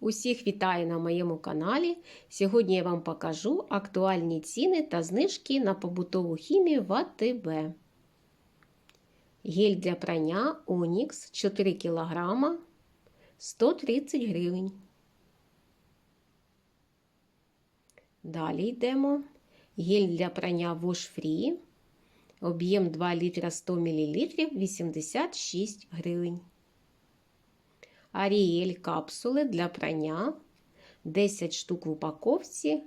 Усіх вітаю на моєму каналі. Сьогодні я вам покажу актуальні ціни та знижки на побутову хімію в АТБ. Гель для прання Онікс 4 кг 130 гривень. Далі йдемо. Гель для прання Wash Free. Об'єм 2 літра 100 мл 86 гривень. Аріель капсули для прання 10 штук в упаковці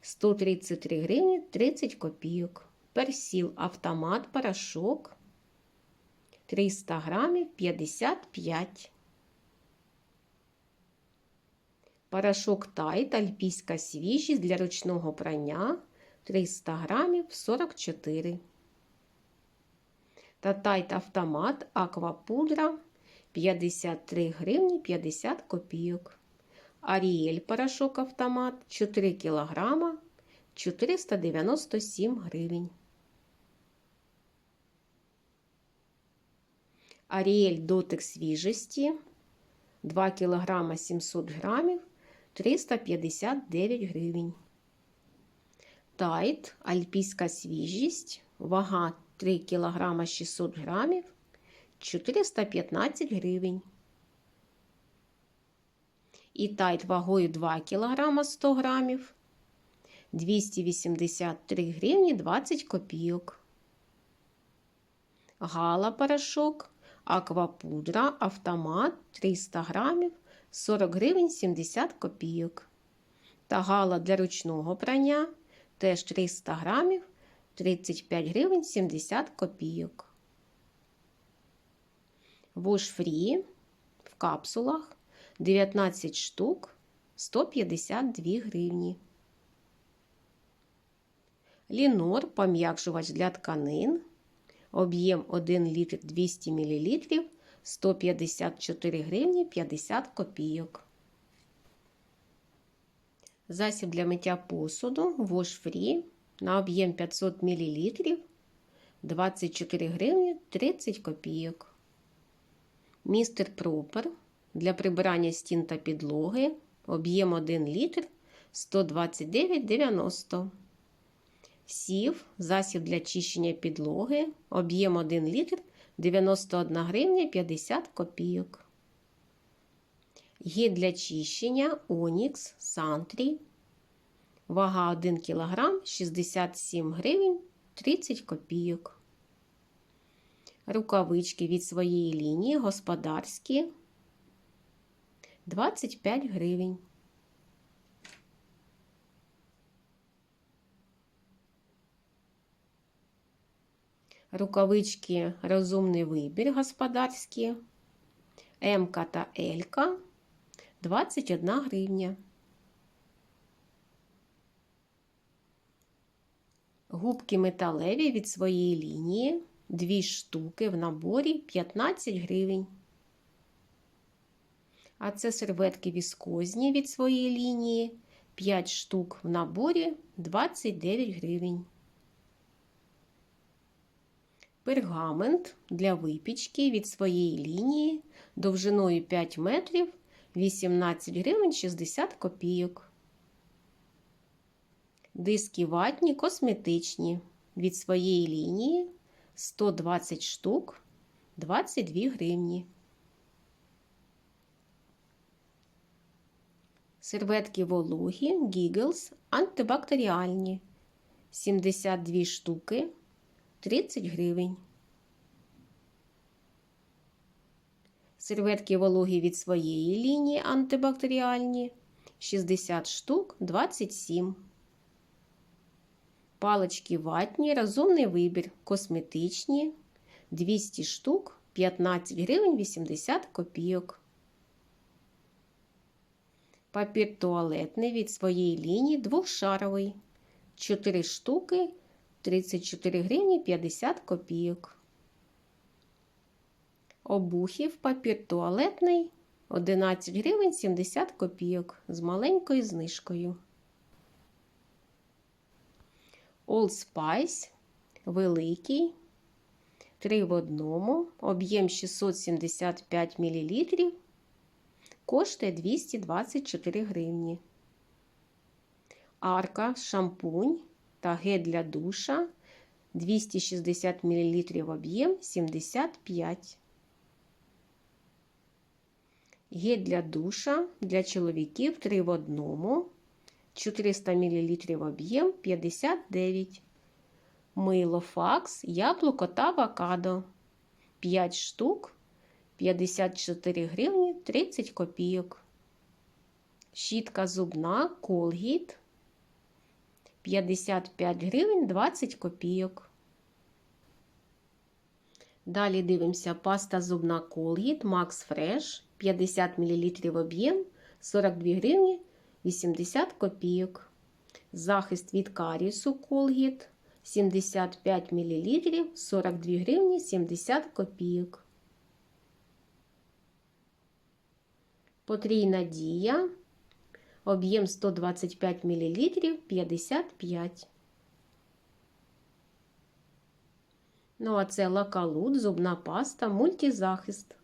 133 гривні 30 копійок. Персіл автомат порошок 300 грамів 55. Порошок тайт альпійська свіжість для ручного прання 300 грамів 44. Та тайт автомат аквапудра 53 гривні 50 копійок. Аріель порошок автомат 4 кг 497 гривень. Аріель дотик свіжості 2 кг 700 грамів 359 гривень. Тайт альпійська свіжість, вага 3 кг 600 грамів 415 гривень. І тайт вагою 2 кг 100 грамів 283 гривні 20 копійок. Гала порошок, аквапудра, автомат 300 грамів 40 гривень 70 копійок. Та гала для ручного прання теж 300 грамів 35 гривень 70 копійок. Wash Free в капсулах 19 штук 152 гривні. Лінор пом'якшувач для тканин. Об'єм 1 літр 200 мл 154 гривні 50 копійок. Засіб для миття посуду Wash Free на об'єм 500 мл 24 гривні 30 копійок. Містер Пропер для прибирання стін та підлоги. Об'єм 1 літр 129,90. Сів, засіб для чищення підлоги. Об'єм 1 літр 91 гривня 50 копійок. Гель для чищення Онікс Сантрі. Вага 1 кг 67 гривень 30 копійок. Рукавички від своєї лінії господарські 25 гривень. Рукавички розумний вибір господарські. М та Л 21 гривня. Губки металеві від своєї лінії. Дві штуки в наборі 15 гривень. А це серветки віскозні від своєї лінії. 5 штук в наборі 29 гривень. Пергамент для випічки від своєї лінії довжиною 5 метрів 18 гривень 60 копійок. Диски ватні косметичні від своєї лінії 120 штук 22 гривні. Серветки вологі Giggles антибактеріальні 72 штуки 30 гривень. Серветки вологі від своєї лінії антибактеріальні 60 штук 27 Палички ватні, розумний вибір, косметичні 200 штук 15 гривень 80 копійок. Папір туалетний від своєї лінії двохшаровий 4 штуки 34 гривні 50 копійок. Обухів папір туалетний 11 гривень 70 копійок з маленькою знижкою. Old Spice великий, 3 в одному, об'єм 675 мл коштує 224 гривні. Арка, шампунь та гель для душа 260 мл об'єм 75. Гель для душа для чоловіків 3 в 1. 400 мл об'єм 59. Мило факс, яблуко та авокадо 5 штук 54 гривні 30 копійок. Щітка зубна Colgate 55 гривень 20 копійок. Далі дивимося паста зубна Colgate Max Fresh 50 мл об'єм 42 гривні 80 копійок. Захист від карісу Colgate 75 мл 42 гривні 70 копійок. Потрійна дія. Об'єм 125 мл 55. Ну, а це лакалут, зубна паста, мультизахист.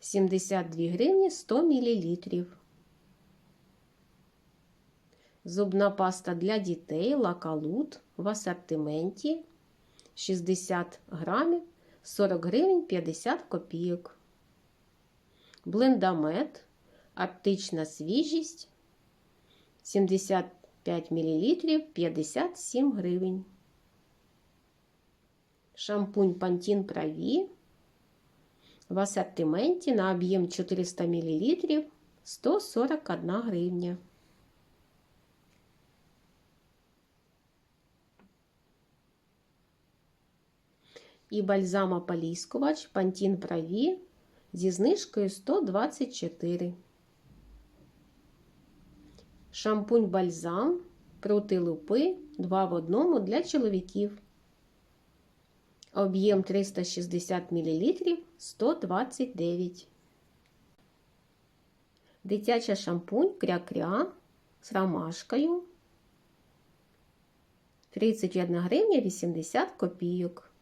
72 гривні 100 мл. Зубна паста для дітей лакалут в асортименті 60 грамів 40 гривень 50 копійок. Блендамет, аптична свіжість 75 мл 57 гривень. Шампунь Пантін Праві в асортименті на об'єм 400 мл 141 гривня. І бальзамополіскувач Пантін Праві зі знижкою 124. Шампунь бальзам проти лупи 2 в 1 для чоловіків. Об'єм 360 мл 129. Дитяча шампунь кря-кря з ромашкою 31 гривня 80 копійок.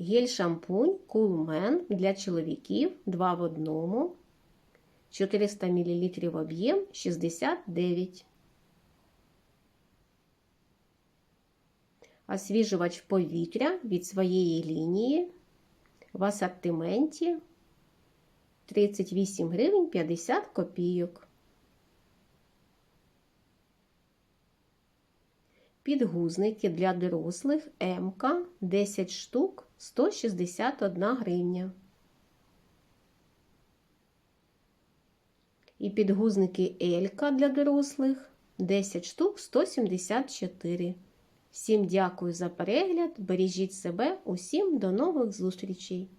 Гель-шампунь Coolman для чоловіків 2 в 1. 400 мл об'єм 69. Освіжувач повітря від своєї лінії в асортименті 38 гривень 50 копійок. Підгузники для дорослих МК 10 штук 161 гривня. І підгузники Елька для дорослих 10 штук 174. Всім дякую за перегляд. Бережіть себе, усім до нових зустрічей!